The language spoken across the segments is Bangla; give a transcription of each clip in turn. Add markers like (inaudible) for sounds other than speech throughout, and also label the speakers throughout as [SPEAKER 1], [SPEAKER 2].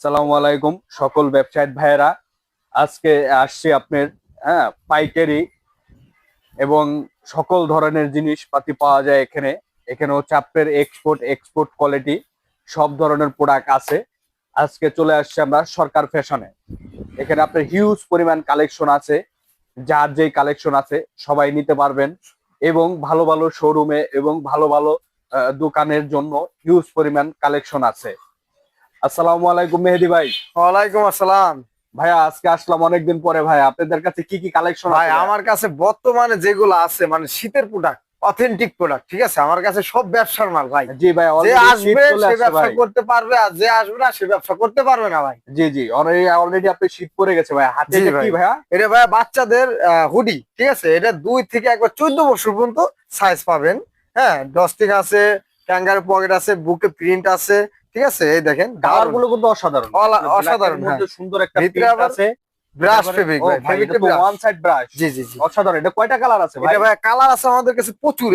[SPEAKER 1] আসসালামু আলাইকুম, সকল ব্যবসায়ী ভাইয়েরা। আজকে আসছি আপনার হ্যাঁ পাইকারি এবং সকল ধরনের জিনিসপাতি পাওয়া যায় এখানে। এখানে হচ্ছে আপনার এক্সপোর্ট এক্সপোর্ট কোয়ালিটি সব ধরনের প্রোডাক্ট আছে। আজকে চলে আসছে আমরা সরকার ফ্যাশনে এখানে আপনার হিউজ পরিমাণ কালেকশন আছে। যার যেই কালেকশন আছে, সবাই নিতে পারবেন। এবং ভালো ভালো শোরুমে এবং ভালো ভালো দোকানের জন্য হিউজ পরিমাণ কালেকশন আছে। আসসালামু আলাইকুম মেহেদি ভাই।
[SPEAKER 2] ওয়ালাইকুম আসসালাম।
[SPEAKER 1] ভাইয়া আজকে আসলাম অনেকদিন পরে ভাই। আপনাদের কাছে কি কি কালেকশন
[SPEAKER 2] ভাই আমার কাছে বর্তমানে যেগুলো আছে মানে শীতের প্রোডাক্ট অথেন্টিক প্রোডাক্ট ঠিক আছে? আমার কাছে সব ব্যবসার মাল ভাই।
[SPEAKER 1] জি ভাই
[SPEAKER 2] যে আসবে সে ব্যবসা করতে পারবে আর যে আসবে না সে ব্যবসা করতে পারবে না ভাই।
[SPEAKER 1] জি জি অলরেডি আপনি শীত পড়ে গেছে ভাই। হাতে। কি ভাইয়া?
[SPEAKER 2] এটা ভাই বাচ্চাদের হুডি ঠিক আছে? এটা দুই থেকে একবার চোদ্দ বছর পর্যন্ত সাইজ পাবেন। হ্যাঁ ডস্টিং আছে ক্যাঙ্গার পকেট আছে বুকে প্রিন্ট আছে ঠিক আছে? এই দেখেন
[SPEAKER 1] কালারগুলো কিন্তু অসাধারণ। এর
[SPEAKER 2] অসাধারণ,
[SPEAKER 1] সুন্দর একটা আছে।
[SPEAKER 2] ব্রাশ ফেব্রিক ভাই
[SPEAKER 1] ভাই, এটা ওয়ান সাইড ব্রাশ
[SPEAKER 2] জি জি জি।
[SPEAKER 1] অসাধারণ এটা কয়টা কালার আছে ভাই?
[SPEAKER 2] এটা ভাই কালার আছে আমাদের কাছে প্রচুর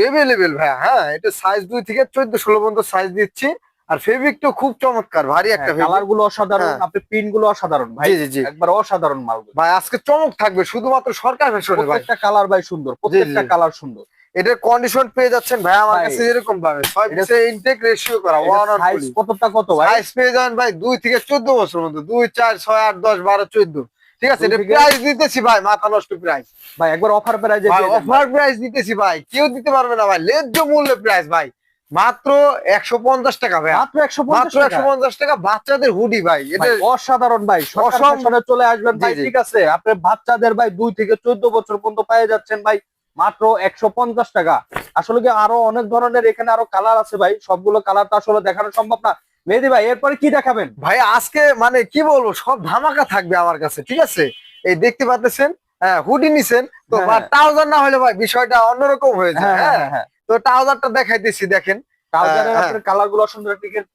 [SPEAKER 2] ভাই হ্যাঁ। এটা সাইজ থেকে চোদ্দ ষোলো পর্যন্ত সাইজ দিচ্ছি। আর ফেব্রিকটা খুব চমৎকার ভারী একটা
[SPEAKER 1] কালারগুলো অসাধারণ
[SPEAKER 2] হ্যাঁ।
[SPEAKER 1] আপনি গুলো অসাধারণ ভাই।
[SPEAKER 2] জি জি জি।
[SPEAKER 1] একবার অসাধারণ মাল
[SPEAKER 2] ভাই আজকে চমক থাকবে শুধুমাত্র সরকার ফ্যাশনে ভাই
[SPEAKER 1] প্রত্যেকটা কালার ভাই সুন্দর প্রত্যেকটা কালার সুন্দর।
[SPEAKER 2] এটার কন্ডিশন পেয়ে যাচ্ছেন ভাই আমার কাছে এরকম ভাবে ছয়
[SPEAKER 1] এটা-
[SPEAKER 2] ইনটেক রেশিও করা ওয়ান অন
[SPEAKER 1] সাইজ কতটা কত ভাই?
[SPEAKER 2] সাইজ পেয়ে যাবেন ভাই দুই থেকে চোদ্দ বছর মধ্যে দুই চার ছয় আট দশ বারো চোদ্দ। ঠিক আছে এটা প্রাইস দিতেছি ভাই মাথা নষ্ট প্রাইস
[SPEAKER 1] ভাই একবার অফার প্রাইজে
[SPEAKER 2] ভাই অফার প্রাইস দিতেছি ভাই কেউ দিতে পারবে না ভাই ন্যায্য মূল্য প্রাইস ভাই। মাত্র একশো পঞ্চাশ টাকা ভাই।
[SPEAKER 1] মাত্র একশো
[SPEAKER 2] মাত্র একশো পঞ্চাশ টাকা বাচ্চাদের হুডি ভাই এটা
[SPEAKER 1] অসাধারণ ভাই
[SPEAKER 2] অসম-
[SPEAKER 1] চলে আসবেন ভাই। ঠিক আছে। আপনি বাচ্চাদের ভাই দুই থেকে চোদ্দ বছর পর্যন্ত পেয়ে যাচ্ছেন ভাই মাত্র একশো পঞ্চাশ টাকা। আসলে কি আরও অনেক ধরনের এখানে আরও কালার আছে ভাই? সবগুলো কালার তো আসলে দেখানো সম্ভব না। মেহেদি ভাই এরপরে কি দেখাবেন?
[SPEAKER 2] ভাই আজকে মানে কি বলব সব ধামাকা থাকবে আমার কাছে ঠিক আছে? এই দেখতে পাচ্ছেন হ্যাঁ হুডি নিছেন তো
[SPEAKER 1] হ্যাঁ।
[SPEAKER 2] ট্রাউজার না হলে ভাই বিষয়টা অন্যরকম হয়ে যায়
[SPEAKER 1] হ্যাঁ হ্যাঁ?
[SPEAKER 2] হ্যাঁ
[SPEAKER 1] হ্যাঁ।
[SPEAKER 2] তো ট্রাউজারটা দেখাইতেছি দেখেন।
[SPEAKER 1] ট্রাউজারের
[SPEAKER 2] হ্যাঁ।
[SPEAKER 1] আপনার কালারগুলো সুন্দর টিকেট।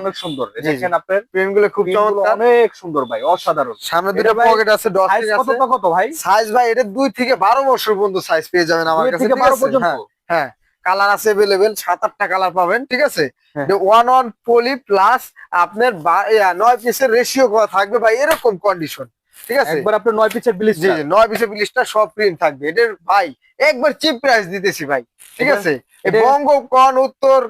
[SPEAKER 1] অনেক সুন্দর। দেখেন আপনার
[SPEAKER 2] খুব চমৎকার
[SPEAKER 1] অনেক সুন্দর ভাই অসাধারণ
[SPEAKER 2] সামনে দুটো
[SPEAKER 1] ভাই
[SPEAKER 2] পকেট আছে
[SPEAKER 1] সাইজ
[SPEAKER 2] আছে
[SPEAKER 1] কত ভাই
[SPEAKER 2] সাইজ ভাই এটা দুই থেকে বারো বছর পর্যন্ত সাইজ পেয়ে যাবেন আমার কাছে
[SPEAKER 1] থেকে
[SPEAKER 2] আছে?
[SPEAKER 1] পর্যন্ত
[SPEAKER 2] হ্যাঁ, হ্যাঁ কালার আছে সাত আটটা কালার পাবেন ঠিক আছে
[SPEAKER 1] হ্যাঁ।
[SPEAKER 2] ওয়ান ওয়ান পলি প্লাস আপনার পিসের রেশিও থাকবে ভাই এরকম কন্ডিশন ঠিক আছে?
[SPEAKER 1] একবার আপনার নয় পিসের বিলিশ
[SPEAKER 2] জি জি নয় পিসের বিলিশটা সব প্রিন্ট থাকবে। এটার ভাই একবার চিপ প্রাইস দিতেছি ভাই ঠিক আছে? বঙ্গ কন উত্তর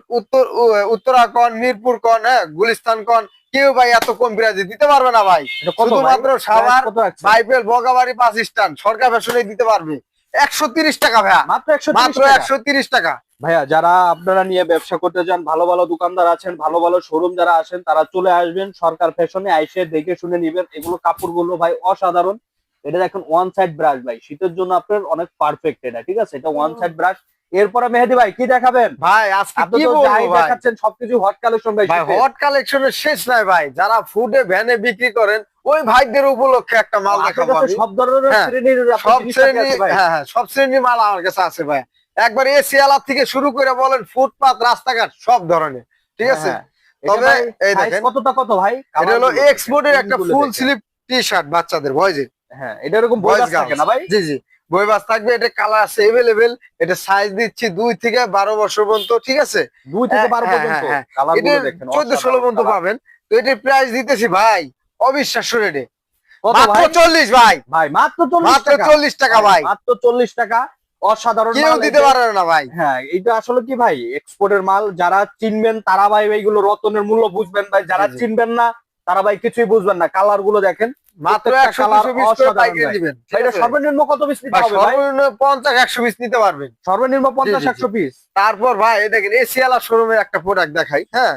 [SPEAKER 2] উত্তর মিরপুর কন হ্যাঁ গুলিস্তান কন কেউ ভাই এত কম দিতে পারবে না ভাই? শুধুমাত্র সাভার? বাইপেল বগাবাড়ি বাস স্ট্যান্ড সরকার ফ্যাশনে দিতে পারবে। একশো তিরিশ টাকা ভাইয়া।
[SPEAKER 1] মাত্র একশো
[SPEAKER 2] মাত্র একশো তিরিশ টাকা।
[SPEAKER 1] ভাইয়া যারা আপনারা নিয়ে ব্যবসা করতে চান ভালো ভালো দোকানদার আছেন ভালো ভালো শোরুম যারা আসেন তারা চলে আসবেন সরকার ফ্যাশনে আইসে দেখে শুনে নিবেন। এগুলো কাপড়গুলো ভাই অসাধারণ। এটা দেখেন ওয়ান সাইড ব্রাশ ভাই শীতের জন্য আপনার অনেক পারফেক্ট এটা ঠিক আছে? এটা ওয়ান সাইড ব্রাশ এরপরে মেহেদি ভাই কি দেখাবেন?
[SPEAKER 2] ভাই আজকে কি বলব
[SPEAKER 1] দেখাচ্ছেন সবকিছু হট কালেকশন ভাই
[SPEAKER 2] ভাই। হট কালেকশনের শেষ নাই ভাই। যারা ফুডে ভ্যানে বিক্রি করেন ওই ভাইদের উপলক্ষে একটা মাল দেখাবো
[SPEAKER 1] সব ধরনের
[SPEAKER 2] হ্যাঁ,
[SPEAKER 1] শ্রেণির
[SPEAKER 2] সব
[SPEAKER 1] জিনিসপাতি
[SPEAKER 2] শ্রেণি হ্যাঁ হ্যাঁ সব শ্রেণির মাল আমার কাছে আছে ভাই। একবার এসি আলাপ থেকে শুরু করে বলেন ফুটপাত রাস্তাঘাট সব ধরনের। ঠিক আছে?
[SPEAKER 1] হ্যাঁ,
[SPEAKER 2] তবে এই দেখেন,
[SPEAKER 1] কতটা কত ভাই?
[SPEAKER 2] এটা হলো এক্সপোর্টের একটা ফুল স্লিপ টি শার্ট বাচ্চাদের বয়জের
[SPEAKER 1] হ্যাঁ এটা এরকম
[SPEAKER 2] বয়েজ
[SPEAKER 1] বয়স থাকে না ভাই?
[SPEAKER 2] জি জি। বই বাস থাকবে এটা কালার আছে এভেলেবেল এটা সাইজ দিচ্ছি দুই থেকে বারো বছর পর্যন্ত ঠিক আছে?
[SPEAKER 1] দুই থেকে
[SPEAKER 2] হ্যাঁ,
[SPEAKER 1] বারো
[SPEAKER 2] হ্যাঁ,
[SPEAKER 1] পর্যন্ত।
[SPEAKER 2] হ্যাঁ, চোদ্দ ষোলো পর্যন্ত পাবেন। তো এটার প্রাইস দিতেছি ভাই অবিশ্বাস্য রেটে মাত্র চল্লিশ ভাই।
[SPEAKER 1] ভাই মাত্র চল্লিশ
[SPEAKER 2] মাত্র চল্লিশ টাকা ভাই।
[SPEAKER 1] মাত্র চল্লিশ টাকা। অসাধারণ
[SPEAKER 2] কেউ দিতে। পারবে না ভাই।
[SPEAKER 1] হ্যাঁ এটা আসলে কি ভাই? এক্সপোর্টের মাল যারা চিনবেন তারা ভাই এইগুলো রতনের মূল্য বুঝবেন ভাই। যারা। চিনবেন না তারা ভাই কিছুই বুঝবেন না। কালারগুলো দেখেন
[SPEAKER 2] মাত্র?
[SPEAKER 1] সর্বনিম্ন কত পিস নিতে হবে
[SPEAKER 2] সর্বনিম্ন পঞ্চাশ একশো পিস নিতে পারবেন।
[SPEAKER 1] সর্বনিম্ন পঞ্চাশ। একশো পিস
[SPEAKER 2] তারপর ভাই দেখেন এসিয়ালা শোরুমের একটা প্রোডাক্ট দেখাই হ্যাঁ?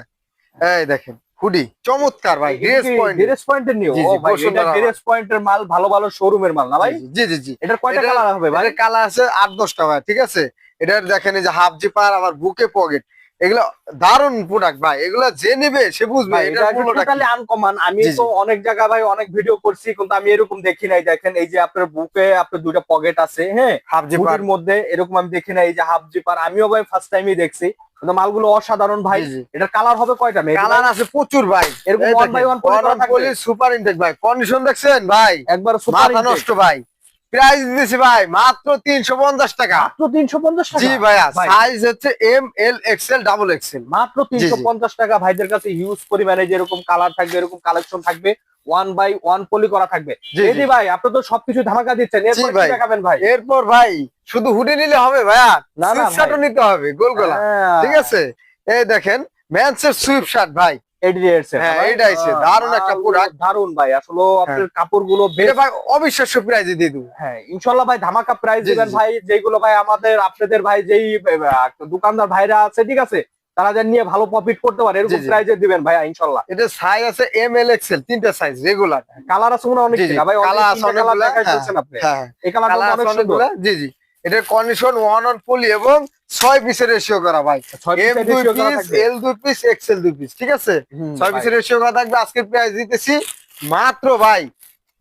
[SPEAKER 2] এই দেখেন হুডি চমৎকার ভাই গ্রেস পয়েন্ট
[SPEAKER 1] গ্রেস পয়েন্টের নিও
[SPEAKER 2] জি,
[SPEAKER 1] ও
[SPEAKER 2] জি,
[SPEAKER 1] ভাই এটা
[SPEAKER 2] মাল।
[SPEAKER 1] পয়েন্টের মাল ভালো ভালো শোরুমের মাল না ভাই?
[SPEAKER 2] জি জি জি
[SPEAKER 1] এটার কয়টা কালার হবে ভাই?
[SPEAKER 2] কালার আছে আট দশটা ভাই ঠিক আছে? এটার দেখেন এই যে হাফ জিপার আবার বুকে পকেট এগুলো দারুণ প্রোডাক্ট ভাই এগুলো যে নেবে সে বুঝবে
[SPEAKER 1] ভাই, এটা টোটালি আনকমন আমি
[SPEAKER 2] জি, জি।
[SPEAKER 1] তো অনেক জায়গায় ভাই অনেক ভিডিও করছি কিন্তু আমি এরকম দেখি নাই। দেখেন এই যে আপনার বুকে আপনার দুইটা পকেট আছে হ্যাঁ?
[SPEAKER 2] হাফ জিপার
[SPEAKER 1] মধ্যে এরকম আমি দেখি নাই এই যে হাফ জিপার আমিও ভাই ফার্স্ট টাইমই দেখছি। কিন্তু মালগুলো অসাধারণ ভাই। এটার কালার হবে কয়টা
[SPEAKER 2] কালার আছে প্রচুর ভাই।
[SPEAKER 1] এরকম?
[SPEAKER 2] সুপার ইনটেক ভাই। কন্ডিশন দেখছেন ভাই?
[SPEAKER 1] একবার সুপার
[SPEAKER 2] নষ্ট ভাই। প্রাইস দিতেছি ভাই মাত্র তিনশো পঞ্চাশ টাকা।
[SPEAKER 1] মাত্র তিনশো পঞ্চাশ টাকা?
[SPEAKER 2] জি ভাইয়া
[SPEAKER 1] ভাই।
[SPEAKER 2] সাইজ হচ্ছে M L XL double XL
[SPEAKER 1] মাত্র তিনশো পঞ্চাশ টাকা ভাইদের কাছে হিউজ পরিমাণে যেরকম কালার থাকবে এরকম কালেকশন থাকবে ওয়ান বাই ওয়ান পলি করা থাকবে।
[SPEAKER 2] জি।
[SPEAKER 1] ভাই আপনি তো সবকিছু ধামাকা দিচ্ছেন এরপর
[SPEAKER 2] ভাই।
[SPEAKER 1] কি দেখাবেন ভাই?
[SPEAKER 2] এরপর ভাই শুধু হুডি নিলে হবে ভাইয়া
[SPEAKER 1] না, না,
[SPEAKER 2] নিতে হবে গোল গোলা।
[SPEAKER 1] হ্যাঁ।
[SPEAKER 2] ঠিক আছে? এই দেখেন ম্যানসের সুইপ শার্ট ভাই। হ্যাঁ, এটা। দারুণ একটা
[SPEAKER 1] ভাই। আসলে আপনার কাপড়গুলো
[SPEAKER 2] ভাই অবিশ্বাস্য প্রাইজে দিয়ে দেবো।
[SPEAKER 1] হ্যাঁ ইনশাল্লাহ ভাই ধামাকা প্রাইস
[SPEAKER 2] জি,
[SPEAKER 1] দিবেন ভাই। যেগুলো ভাই আমাদের আপনাদের ভাই যেই দোকানদার ভাইরা আছে ঠিক আছে? তারা যেন নিয়ে ভালো প্রফিট করতে পারে এরকম। প্রাইজে দিবেন ভাই ইনশাল্লাহ
[SPEAKER 2] এটা সাইজ আছে এম এল এক্সেল তিনটা সাইজ রেগুলার
[SPEAKER 1] কালার আছে মনে হয় অনেক ভাই
[SPEAKER 2] colour আছে
[SPEAKER 1] কালার
[SPEAKER 2] অনেকগুলা,
[SPEAKER 1] দেখাই
[SPEAKER 2] হ্যাঁ,
[SPEAKER 1] দিচ্ছেন আপনি।
[SPEAKER 2] হ্যাঁ
[SPEAKER 1] এই
[SPEAKER 2] কালার
[SPEAKER 1] অনেক সুন্দর।
[SPEAKER 2] জি জি। এটার কন্ডিশন ওয়ান অন পলি এবং ছয় পিসের রেশিও করা ভাই। এম দুই পিস এল দুই পিস এক্সেল দুই পিস ঠিক আছে? ছয় পিসের রেশিও করা থাকবে। আজকের প্রাইস দিতেছি মাত্র ভাই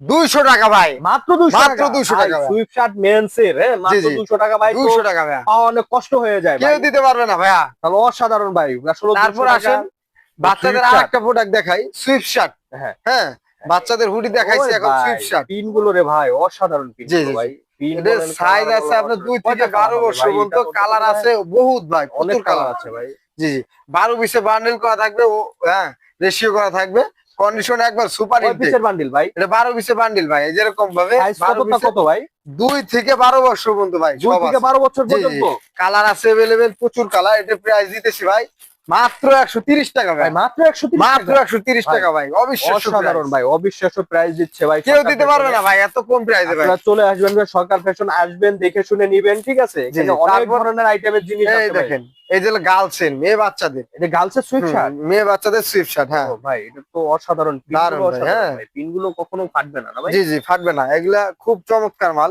[SPEAKER 2] দুইশো টাকা ভাই।
[SPEAKER 1] মাত্র 200
[SPEAKER 2] মাত্র
[SPEAKER 1] টাকা।
[SPEAKER 2] 200 টাকা ভাই।
[SPEAKER 1] সুইফট মেন্স এর হ্যাঁ মাত্র। 200 টাকা ভাই
[SPEAKER 2] দুইশো টাকা
[SPEAKER 1] পাওয়া অনেক কষ্ট হয়ে যায় ভাই।
[SPEAKER 2] কেউ দিতে পারবে না ভাইয়া।
[SPEAKER 1] তাহলে অসাধারণ ভাই। আসলে 200
[SPEAKER 2] তারপর আসেন বাচ্চাদের আর একটা প্রোডাক্ট দেখাই সুইফট শার্ট
[SPEAKER 1] হ্যাঁ।
[SPEAKER 2] হ্যাঁ বাচ্চাদের হুডি দেখাইছি এখন
[SPEAKER 1] ভাই,
[SPEAKER 2] সুইফট শার্ট
[SPEAKER 1] পিনগুলো রে ভাই অসাধারণ পিন ভাই। পিন
[SPEAKER 2] সাইজ আছে আপনার দুই থেকে বারো বছর পর্যন্ত কালার আছে? বহুত ভাই
[SPEAKER 1] অনেক কালার আছে ভাই।
[SPEAKER 2] জি জি। বারো বিশে বান্ডেল করা থাকবে ও হ্যাঁ রেশিও করা থাকবে। কন্ডিশন একবার সুপার
[SPEAKER 1] বান্ডিল ভাই?
[SPEAKER 2] এটা বারো বিশে বান্ডিল ভাই যেরকম ভাবে
[SPEAKER 1] কত ভাই?
[SPEAKER 2] দুই থেকে বারো বছর পর্যন্ত ভাই
[SPEAKER 1] দুই থেকে বছর। পর্যন্ত?
[SPEAKER 2] কালার আছে প্রচুর কালার এটা প্রাইস দিতেছি ভাই। মাত্র একশো তিরিশ টাকা ভাই।
[SPEAKER 1] মাত্র একশো
[SPEAKER 2] মাত্র একশো তিরিশ টাকা ভাই অবিশ্বাস্য
[SPEAKER 1] অসাধারণ
[SPEAKER 2] price।
[SPEAKER 1] ভাই অবিশ্বাস্য প্রাইস দিচ্ছে ভাই
[SPEAKER 2] কেউ দিতে পারবে না ভাই এত কম প্রাইসে ভাই।
[SPEAKER 1] চলে আসবেন ভাই সরকার ফ্যাশন আসবেন দেখে শুনে নিবেন ঠিক আছে। অনেক ধরনের আইটেমের জিনিস
[SPEAKER 2] দেখেন এই যে মেয়ে বাচ্চাদের।
[SPEAKER 1] এটা গার্লসের শার্ট
[SPEAKER 2] মেয়ে বাচ্চাদের সুইফট শার্ট হ্যাঁ।
[SPEAKER 1] ভাই এটা তো অসাধারণ।
[SPEAKER 2] হ্যাঁ।
[SPEAKER 1] কখনো ফাটবে না ভাই?
[SPEAKER 2] জি জি ফাটবে না। এগুলা খুব চমৎকার মাল।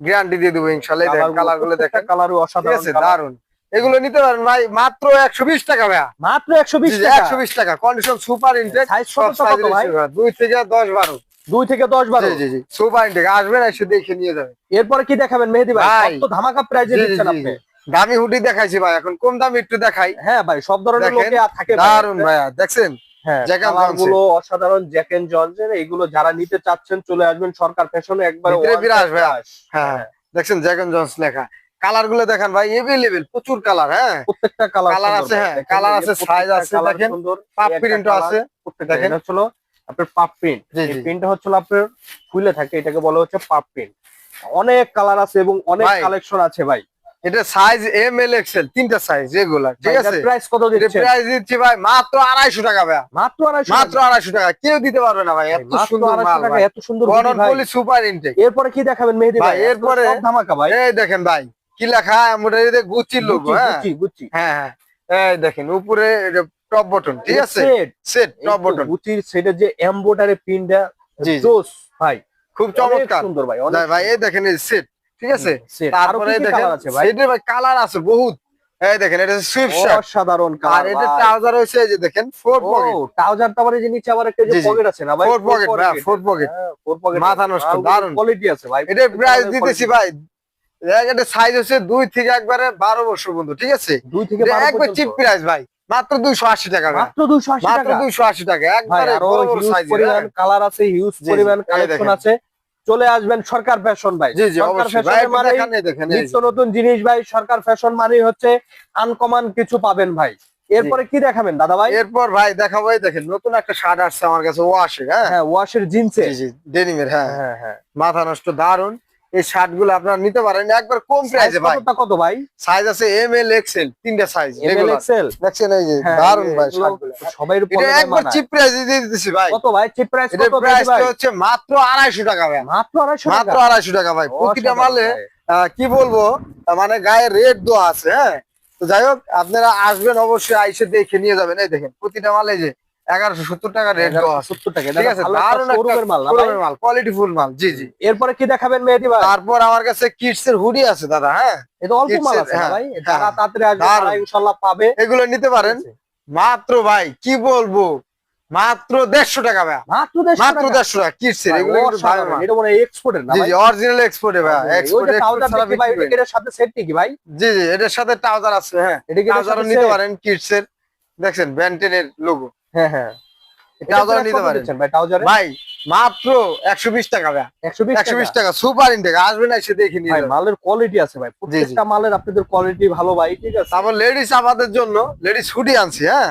[SPEAKER 2] গ্যারান্টি দিয়ে দেবো ইনশাল্লাহ কালারগুলো দেখেন।
[SPEAKER 1] কালারও অসাধারণ
[SPEAKER 2] দারুণ এগুলো নিতে পারেন ভাই মাত্র একশো বিশ টাকা ভাইয়া।
[SPEAKER 1] মাত্র একশো বিশ
[SPEAKER 2] একশো বিশ টাকা। কন্ডিশন সুপার ইনটেক দুই থেকে দশ বারো।
[SPEAKER 1] দুই থেকে দশ বারো?
[SPEAKER 2] জি জি জি। সুপার ইনটেক আসবেন এসে দেখে নিয়ে যাবেন।
[SPEAKER 1] এরপরে কি দেখাবেন মেহেদি ভাই? ধামাকা প্রাইজে দিচ্ছেন আপনি?
[SPEAKER 2] দামি হুডি দেখাইছি ভাই এখন কম দামি একটু দেখাই।
[SPEAKER 1] হ্যাঁ ভাই সব ধরনের লোকে আর থাকে
[SPEAKER 2] দারুণ ভাইয়া দেখছেন?
[SPEAKER 1] হ্যাঁ অসাধারণ জ্যাক এন্ড জনসের এগুলো যারা নিতে চাচ্ছেন চলে আসবেন সরকার ফ্যাশনে একবার
[SPEAKER 2] ভাইয়া। হ্যাঁ দেখছেন? জ্যাকন জন্স লেখা। কালারগুলো দেখেন ভাই এভেলেবেল প্রচুর কালার হ্যাঁ?
[SPEAKER 1] প্রত্যেকটা কালার
[SPEAKER 2] Colour আছে, হ্যাঁ, কালার আছে, size আছে, দেখেন। পাপ প্রিন্টও আছে
[SPEAKER 1] প্রত্যেকটা
[SPEAKER 2] দেখেন।
[SPEAKER 1] হলো আপনার পাপ প্রিন্ট এই প্রিন্টটা হচ্ছে আপনার ফুলে থাকে এটাকে বলা হচ্ছে পাপ প্রিন্ট অনেক কালার আছে এবং অনেক কালেকশন আছে ভাই।
[SPEAKER 2] এটা সাইজ এম এল এক্সেল তিনটা সাইজ রেগুলার ঠিক আছে?
[SPEAKER 1] প্রাইস কত
[SPEAKER 2] এটা
[SPEAKER 1] দিচ্ছেন?
[SPEAKER 2] প্রাইস দিচ্ছি ভাই মাত্র আড়াইশো টাকা ভাই
[SPEAKER 1] মাত্র আড়াইশো
[SPEAKER 2] মাত্র আড়াইশো টাকা কেউ দিতে পারবে না ভাই এত সুন্দর মাল
[SPEAKER 1] এত সুন্দর।
[SPEAKER 2] বলি সুপার ইনটেক
[SPEAKER 1] এরপরে কি দেখাবেন মেহেদি
[SPEAKER 2] ভাই, এরপরে
[SPEAKER 1] ধামাকা ভাই।
[SPEAKER 2] এই দেখেন ভাই কি লেখা? এমব্রয়ডারিতে গুচির লোক হ্যাঁ। হ্যাঁ হ্যাঁ। এই দেখেন উপরে টপ বটন ঠিক আছে? সেট টপ বটন
[SPEAKER 1] গুচির সেটা যে এমব্রয়ডারি প্রিন্টটা
[SPEAKER 2] জি।
[SPEAKER 1] জোস ভাই।
[SPEAKER 2] খুব চমৎকার।
[SPEAKER 1] সুন্দর ভাই অনেক
[SPEAKER 2] ভাই এই দেখেন এই সেট ঠিক আছে? তারপরে দেখেন
[SPEAKER 1] ভাই?
[SPEAKER 2] সেটের ভাই কালার আছে বহুত। এই দেখেন এটা সুইফট শার্ট
[SPEAKER 1] অসাধারণ
[SPEAKER 2] আর
[SPEAKER 1] কালার
[SPEAKER 2] এটা ট্রাউজার হয়েছে এই যে দেখেন ফোর পকেট
[SPEAKER 1] ট্রাউজার তারপরে যে নিচে আবার একটা যে। পকেট আছে না ভাই?
[SPEAKER 2] Four pocket four pocket
[SPEAKER 1] four pocket
[SPEAKER 2] মাথা নষ্ট, দারুণ।
[SPEAKER 1] কোয়ালিটি আছে ভাই।
[SPEAKER 2] এটা প্রাইস দিতেছি ভাই। এটা সাইজ হচ্ছে দুই থেকে একবারে বারো বছর পর্যন্ত ঠিক আছে?
[SPEAKER 1] দুই থেকে
[SPEAKER 2] একবার চিপ প্রাইস ভাই মাত্র দুইশো আশি টাকা
[SPEAKER 1] মাত্র 280
[SPEAKER 2] মাত্র
[SPEAKER 1] টাকা।
[SPEAKER 2] দুইশো আশি টাকা একবারে
[SPEAKER 1] পরিমাণ কালার আছে হিউজ পরিমাণ কালেকশন আছে। চলে আসবেন সরকার ফ্যাশন ভাই। সরকার মানে
[SPEAKER 2] দেখেন
[SPEAKER 1] নিত্য নতুন জিনিস ভাই সরকার ফ্যাশন মানেই হচ্ছে আনকমন কিছু পাবেন ভাই। এরপরে কি দেখাবেন দাদা ভাই?
[SPEAKER 2] এরপর ভাই দেখাবো দেখেন নতুন একটা শার্ট আসছে আমার কাছে ওয়াশে হ্যাঁ?
[SPEAKER 1] হ্যাঁ ওয়াশের জিন্সে
[SPEAKER 2] ডেনিমের হ্যাঁ।
[SPEAKER 1] হ্যাঁ হ্যাঁ।
[SPEAKER 2] মাথা নষ্ট দারুণ এই শার্টগুলো আপনারা নিতে পারেন। একবার কম প্রাইসে ভাই।
[SPEAKER 1] কতটা কত ভাই?
[SPEAKER 2] সাইজ আছে এম এল এক্সেল তিনটা সাইজ
[SPEAKER 1] এমএল এক্সেল
[SPEAKER 2] দেখছেন এই যে
[SPEAKER 1] হ্যাঁ,
[SPEAKER 2] দারুণ ভাই শার্টগুলো।
[SPEAKER 1] সবাই
[SPEAKER 2] এটা একবার চিপ প্রাইসে দিয়ে দিতেছি ভাই।
[SPEAKER 1] কত ভাই? চিপ প্রাইস কত
[SPEAKER 2] প্রাইস হচ্ছে মাত্র আড়াইশো টাকা ভাই।
[SPEAKER 1] মাত্র 250
[SPEAKER 2] মাত্র
[SPEAKER 1] টাকা
[SPEAKER 2] আড়াইশো টাকা ভাই। প্রতিটা মালে আহ, কি বলব? মানে গায়ে রেড দেওয়া আছে হ্যাঁ? তো যাই হোক আপনারা আসবেন অবশ্যই আইসে দেখে নিয়ে যাবেন। এই দেখেন প্রতিটা মালে যে এগারোশো সত্তর টাকা রেট
[SPEAKER 1] 70 টাকা
[SPEAKER 2] ঠিক আছে?
[SPEAKER 1] দারুণ মাল
[SPEAKER 2] মাল কোয়ালিটি ফুল মাল জি জি।
[SPEAKER 1] এরপরে কি দেখাবেন মেহেদি ভাই?
[SPEAKER 2] তারপর আমার কাছে কিডস এর হুডি আছে দাদা হ্যাঁ?
[SPEAKER 1] এটা অল্প মাল আছে
[SPEAKER 2] হ্যাঁ,
[SPEAKER 1] ভাই?
[SPEAKER 2] হ্যাঁ।
[SPEAKER 1] যারা তাড়াতাড়ি আসবে ইনশাআল্লাহ পাবে।
[SPEAKER 2] এগুলো নিতে পারেন। মাত্র ভাই কি বলব? মাত্র দেড়শো টাকা ভাই
[SPEAKER 1] মাত্র
[SPEAKER 2] মাত্র দেড়শো টাকা কিডস এর এগুলো কিন্তু দামি
[SPEAKER 1] অসাধারণ।
[SPEAKER 2] মাল।
[SPEAKER 1] এটা মনে এক্সপোর্টের না
[SPEAKER 2] জি জি অরিজিনাল এক্সপোর্টে ভাই এক্সপোর্ট
[SPEAKER 1] এটার সাথে সেট কি ভাই?
[SPEAKER 2] জি জি এটার সাথে ট্রাউজার আছে হ্যাঁ।
[SPEAKER 1] এটা কি
[SPEAKER 2] ট্রাউজারও নিতে পারেন কিডস এর দেখছেন ব্যান্টেনের লোগো
[SPEAKER 1] হ্যাঁ হ্যাঁ।
[SPEAKER 2] ট্রাউজার নিতে পারেন?
[SPEAKER 1] ভাই ট্রাউজারে
[SPEAKER 2] ভাই মাত্র একশো বিশ টাকা ভাই। টাকা? সুপার ইনটেক আসবেন এসে দেখে নিয়ে
[SPEAKER 1] ভাই মালের কোয়ালিটি আছে ভাই। প্রত্যেকটা মালের আপনাদের কোয়ালিটি ভালো ভাই ঠিক আছে?
[SPEAKER 2] তারপর লেডিস জন্য লেডিস হুডি আনছি হ্যাঁ?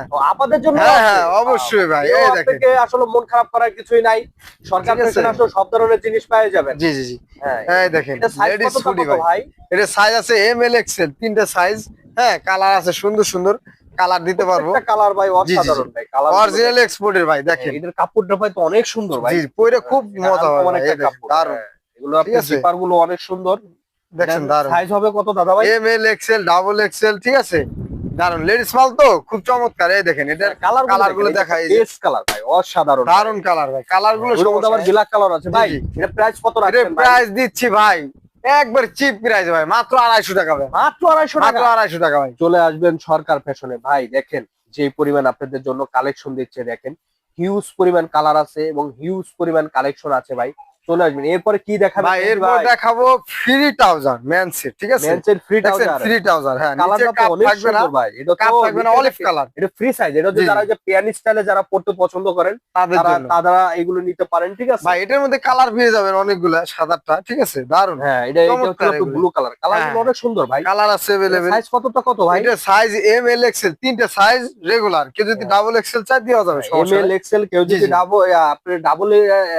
[SPEAKER 1] জন্য
[SPEAKER 2] হ্যাঁ হ্যাঁ অবশ্যই ভাই এই দেখেন।
[SPEAKER 1] আসলে মন খারাপ করার কিছুই নাই। সরকার থেকে আসলে সব ধরনের জিনিস পেয়ে যাবেন।
[SPEAKER 2] জি জি জি।
[SPEAKER 1] হ্যাঁ
[SPEAKER 2] এই দেখেন লেডিস হুডি ভাই।
[SPEAKER 1] ভাই?
[SPEAKER 2] এটা সাইজ আছে এম এল এক্সেল তিনটা সাইজ হ্যাঁ কালার আছে সুন্দর সুন্দর। কালার দিতে পারব।
[SPEAKER 1] কালার ভাই। অসাধারণ ভাই কালার
[SPEAKER 2] অরিজিনাল এক্সপোর্টের ভাই দেখেন।
[SPEAKER 1] এদের কাপড়টা ভাই তো অনেক সুন্দর ভাই।
[SPEAKER 2] জি পরে খুব মজা হবে
[SPEAKER 1] একটা কাপড়,
[SPEAKER 2] দারুণ।
[SPEAKER 1] হ্যাঁ। এগুলো
[SPEAKER 2] ঠিক
[SPEAKER 1] আপনার জিপারগুলো অনেক সুন্দর।
[SPEAKER 2] দেখেন দারুণ।
[SPEAKER 1] সাইজ হবে কত দাদা ভাই?
[SPEAKER 2] M L XL double XL ঠিক আছে? দারুণ লেডিস মাল তো খুব চমৎকার এই দেখেন এটা
[SPEAKER 1] কালার
[SPEAKER 2] কালারগুলো দেখা এই যে।
[SPEAKER 1] বেস্ট কালার ভাই অসাধারণ।
[SPEAKER 2] দারুণ কালার ভাই
[SPEAKER 1] কালারগুলো মধ্যে আবার ব্ল্যাক কালার আছে ভাই এটা প্রাইস কত রাখছেন
[SPEAKER 2] প্রাইস দিচ্ছি ভাই। একবার চিপ প্রাইস ভাই মাত্র আড়াইশো টাকা ভাই।
[SPEAKER 1] মাত্র আড়াইশো টাকা?
[SPEAKER 2] আড়াইশো টাকা ভাই।
[SPEAKER 1] চলে আসবেন সরকার ফ্যাশনে। ভাই দেখেন যে পরিমাণ আপনাদের জন্য কালেকশন দিচ্ছে দেখেন হিউজ পরিমাণ কালার আছে এবং হিউজ পরিমাণ কালেকশন আছে ভাই। চলে আসবেন এরপরে কি দেখাবেন
[SPEAKER 2] ভাই এরপর দেখাবো ফ্রি ট্রাউজার মেন্সের ঠিক আছে
[SPEAKER 1] মেন্সের ফ্রি ট্রাউজার
[SPEAKER 2] ফ্রি ট্রাউজার হ্যাঁ নিচে
[SPEAKER 1] কালারটা তো
[SPEAKER 2] কাপ
[SPEAKER 1] অনেক
[SPEAKER 2] থাকবে না
[SPEAKER 1] সুন্দর ভাই এটা
[SPEAKER 2] কাপ
[SPEAKER 1] তো
[SPEAKER 2] থাকবে না
[SPEAKER 1] নিচে
[SPEAKER 2] অলিভ
[SPEAKER 1] দেখে-
[SPEAKER 2] কালার
[SPEAKER 1] এটা ফ্রি সাইজ এটা হচ্ছে
[SPEAKER 2] জি, জি।
[SPEAKER 1] যারা যে পিয়ানি স্টাইলে যারা পড়তে পছন্দ করেন
[SPEAKER 2] তাদের
[SPEAKER 1] তারা
[SPEAKER 2] জন্য
[SPEAKER 1] তারা এগুলো নিতে পারেন ঠিক আছে
[SPEAKER 2] ভাই এটার মধ্যে কালার পেয়ে যাবেন অনেকগুলা সাদাটা ঠিক আছে দারুন
[SPEAKER 1] হ্যাঁ এটা এটা
[SPEAKER 2] চমৎকার
[SPEAKER 1] হচ্ছে
[SPEAKER 2] এগুলো।
[SPEAKER 1] ব্লু কালার কালার
[SPEAKER 2] হ্যাঁ।
[SPEAKER 1] অনেক সুন্দর ভাই
[SPEAKER 2] কালার আছে अवेलेबल
[SPEAKER 1] সাইজ কতটা কত ভাই
[SPEAKER 2] এটা সাইজ এম এল এক্সেল তিনটে সাইজ রেগুলার কেউ যদি ডাবল এক্সেল চাই দেওয়া যাবে সমস্যা
[SPEAKER 1] এমএল এক্সেল কেউ
[SPEAKER 2] জি,
[SPEAKER 1] যদি
[SPEAKER 2] জি।
[SPEAKER 1] ডাবল আপনি ডাবল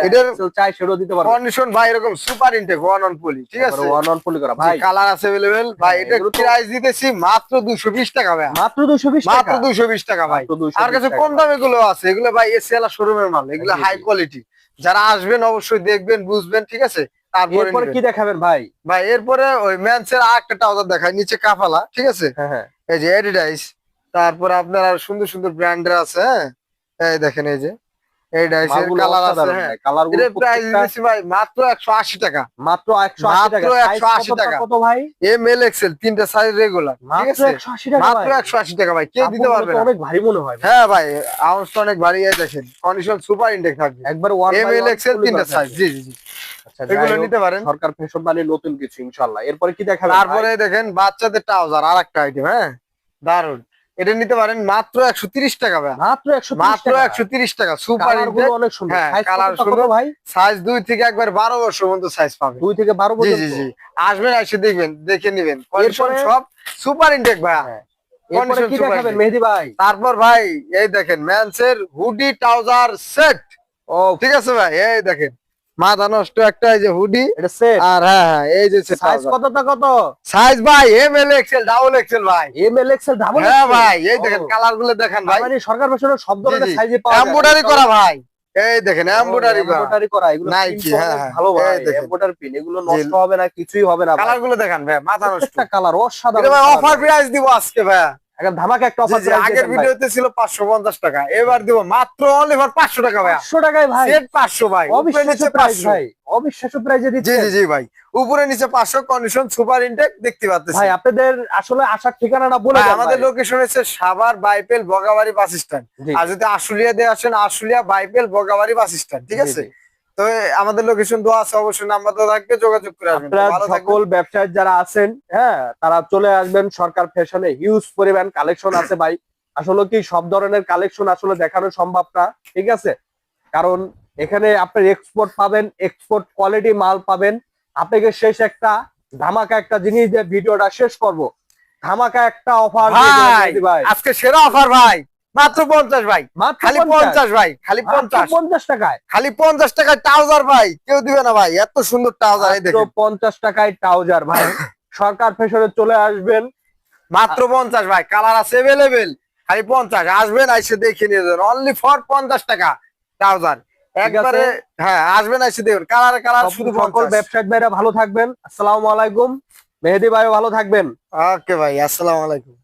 [SPEAKER 2] এটার
[SPEAKER 1] এক্সেল চাই সেটাও দিতে পারবেন
[SPEAKER 2] কন্ডিশন ভাই এরকম super intake one on poly ঠিক আছে
[SPEAKER 1] ওয়ান অন পলি করা ভাই
[SPEAKER 2] কালার আছে अवेलेबल ভাই
[SPEAKER 1] হ্যাঁ,
[SPEAKER 2] এটা
[SPEAKER 1] এগুলো তো-
[SPEAKER 2] প্রাইস দিতেছি মাত্র 220 টাকা ভাই
[SPEAKER 1] মাত্র 220
[SPEAKER 2] মাত্র
[SPEAKER 1] টাকা
[SPEAKER 2] 220 টাকা ভাই
[SPEAKER 1] মাত্র 220
[SPEAKER 2] আর কাছে
[SPEAKER 1] টাকা।
[SPEAKER 2] কম দামে গুলো আছে এগুলো ভাই এসিএল শোরুমের মাল এগুলো
[SPEAKER 1] জি, জি।
[SPEAKER 2] হাই কোয়ালিটি যারা আসবেন অবশ্যই দেখবেন বুঝবেন ঠিক আছে তারপরে
[SPEAKER 1] এরপরে
[SPEAKER 2] নিবেন।
[SPEAKER 1] কি দেখাবেন ভাই
[SPEAKER 2] ভাই এরপরে ওই ম্যানসের আরেকটা ট্রাউজার দেখায় নিচে কাফালা ঠিক আছে
[SPEAKER 1] হ্যাঁ হ্যাঁ
[SPEAKER 2] এই যে এডিডাইস তারপরে আপনার আর সুন্দর সুন্দর ব্র্যান্ডের আছে হ্যাঁ এই দেখেন এই যে কালার আছে হ্যাঁ।
[SPEAKER 1] ভাই, কালারগুলো
[SPEAKER 2] এর প্রাইস
[SPEAKER 1] প্রত্যেকটা
[SPEAKER 2] ভাই মাত্র 180 টাকা।
[SPEAKER 1] মাত্র 180 টাকা।
[SPEAKER 2] মাত্র 180 টাকা।
[SPEAKER 1] কত ভাই?
[SPEAKER 2] এম এল এক্সেল তিনটা সাইজ রেগুলার
[SPEAKER 1] মাত্র
[SPEAKER 2] আছে?
[SPEAKER 1] 180 টাকা
[SPEAKER 2] মাত্র
[SPEAKER 1] ভাই।
[SPEAKER 2] 180 টাকা ভাই কেউ দিতে পারবে
[SPEAKER 1] তো অনেক ভারী মনে হয়। ভাই।
[SPEAKER 2] হ্যাঁ ভাই আউন্স অনেক ভারী এই দেখেন কন্ডিশন সুপার ইনটেক থাকবে।
[SPEAKER 1] একবার ওয়ান
[SPEAKER 2] এম এল এক্সেল তিনটা সাইজ জি
[SPEAKER 1] আচ্ছা
[SPEAKER 2] এগুলো নিতে পারেন।
[SPEAKER 1] সরকার ফ্যাশন মানে নতুন কিছু ইনশাআল্লাহ। এরপরে কি দেখাবেন
[SPEAKER 2] তারপরে দেখেন বাচ্চাদের ট্রাউজার আর একটা আইটেম হ্যাঁ? দারুণ এটা নিতে পারেন মাত্র একশো তিরিশ টাকা ভাই।
[SPEAKER 1] মাত্র 130
[SPEAKER 2] মাত্র একশো তিরিশ টাকা সুপার
[SPEAKER 1] অনেক সুন্দর।
[SPEAKER 2] হ্যাঁ,
[SPEAKER 1] সাইজ
[SPEAKER 2] কালার সুন্দর।
[SPEAKER 1] ভাই?
[SPEAKER 2] সাইজ দুই থেকে একবার বারো বছর পর্যন্ত সাইজ পাবে।
[SPEAKER 1] দুই থেকে
[SPEAKER 2] বারো
[SPEAKER 1] বছর
[SPEAKER 2] জি জি। আসবেন এসে দেখবেন দেখে নিবেন। সব সুপার ইনটেক
[SPEAKER 1] হ্যাঁ। এরপরে
[SPEAKER 2] condition
[SPEAKER 1] কি
[SPEAKER 2] super
[SPEAKER 1] দেখাবেন
[SPEAKER 2] intake।
[SPEAKER 1] মেহেদি ভাই?
[SPEAKER 2] তারপর ভাই এই দেখেন ম্যানসের হুডি ট্রাউজার সেট
[SPEAKER 1] ও
[SPEAKER 2] ঠিক আছে ভাই এই দেখেন। মাথা নষ্ট একটা এই যে হুডি
[SPEAKER 1] এটা সেট
[SPEAKER 2] আর হ্যাঁ হ্যাঁ এই যে
[SPEAKER 1] সাইজ কতটা কত?
[SPEAKER 2] সাইজ ভাই M L XL double XL ভাই।
[SPEAKER 1] এম এল এক্সেল ডাবল
[SPEAKER 2] হ্যাঁ ভাই এই দেখেন কালারগুলো দেখেন ভাই।
[SPEAKER 1] মানে সরকার ফ্যাশনের সব ধরনের। সাইজে পাওয়া যায়।
[SPEAKER 2] এমব্রয়ডারি করা ভাই। এই দেখেন এমব্রয়ডারি করা।
[SPEAKER 1] এমব্রয়ডারি করা এগুলো
[SPEAKER 2] হ্যাঁ, হ্যাঁ।
[SPEAKER 1] ভালো ভাই এমব্রয়ডারি পিন এগুলো নষ্ট হবে না কিছুই হবে না
[SPEAKER 2] কালারগুলো দেখেন ভাই মাথা নষ্ট। (laughs)
[SPEAKER 1] কালার অসাধারণ
[SPEAKER 2] ভাই অফার। প্রাইস দিব আজকে ভাই।
[SPEAKER 1] একটা ধামাকা একটা
[SPEAKER 2] জি,
[SPEAKER 1] অফার
[SPEAKER 2] আগের ভিডিওতে ছিল পাঁচশো পঞ্চাশ টাকা এবার দিব মাত্র অনলি ফর পাঁচশো টাকা ভাই
[SPEAKER 1] 500 টাকায় ভাই।
[SPEAKER 2] সেট পাঁচশো ভাই উপরে নিচে
[SPEAKER 1] ভাই অবিশ্বাস্য প্রাইজে
[SPEAKER 2] জি জি জি ভাই উপরে নিচে পাঁচশো কন্ডিশন সুপার ইনটেক দেখতে পাচ্ছেন
[SPEAKER 1] ভাই আপনাদের আসলে আসার ঠিকানাটা বলে
[SPEAKER 2] আমাদের। লোকেশন হচ্ছে সাভার বাইপেল বগাবাড়ি বাস স্ট্যান্ড। আর যদি আশুলিয়া দিয়ে আসেন আশুলিয়া বাইপেল বগাবাড়ি বাস স্ট্যান্ড ঠিক আছে। তো আমাদের লোকেশন দেওয়া আছে অবশ্যই নাম্বার তো থাকবে যোগাযোগ করে আসবেন।
[SPEAKER 1] সকল ব্যবসায়ী যারা আছেন হ্যাঁ তারা চলে আসবেন সরকার ফ্যাশনে হিউজ পরিমাণ কালেকশন আছে ভাই। আসলে কি সব ধরনের কালেকশন আসলে দেখানো সম্ভব না ঠিক আছে? কারণ এখানে আপনার এক্সপোর্ট পাবেন এক্সপোর্ট কোয়ালিটি মাল পাবেন। আপনাকে শেষ একটা ধামাকা একটা জিনিস দিয়ে ভিডিওটা শেষ করব। ধামাকা একটা অফার
[SPEAKER 2] ভাই আজকে সেরা অফার ভাই। মাত্র পঞ্চাশ ভাই। খালি পঞ্চাশ? ভাই খালি পঞ্চাশ।
[SPEAKER 1] পঞ্চাশ টাকায়?
[SPEAKER 2] খালি পঞ্চাশ টাকায় ট্রাউজার ভাই কেউ দিবে না ভাই এত সুন্দর ট্রাউজার
[SPEAKER 1] পঞ্চাশ টাকায় ট্রাউজার ভাই। (laughs) সরকার ফ্যাশনে চলে আসবেন।
[SPEAKER 2] মাত্র পঞ্চাশ ভাই কালার আছে এভেলেবেল খালি পঞ্চাশ আসবেন আইসে দেখে নিয়ে যাবেন। অনলি ফর পঞ্চাশ টাকা ট্রাউজার। একবারে হ্যাঁ আসবেন আইসে দেখবেন। কালার কালার শুধু
[SPEAKER 1] সকল ব্যবসায়ী ভাইরা ভালো থাকবেন। আসসালামু আলাইকুম। মেহেদি ভাই ভালো থাকবেন।
[SPEAKER 2] ওকে ভাই আসসালামু আলাইকুম।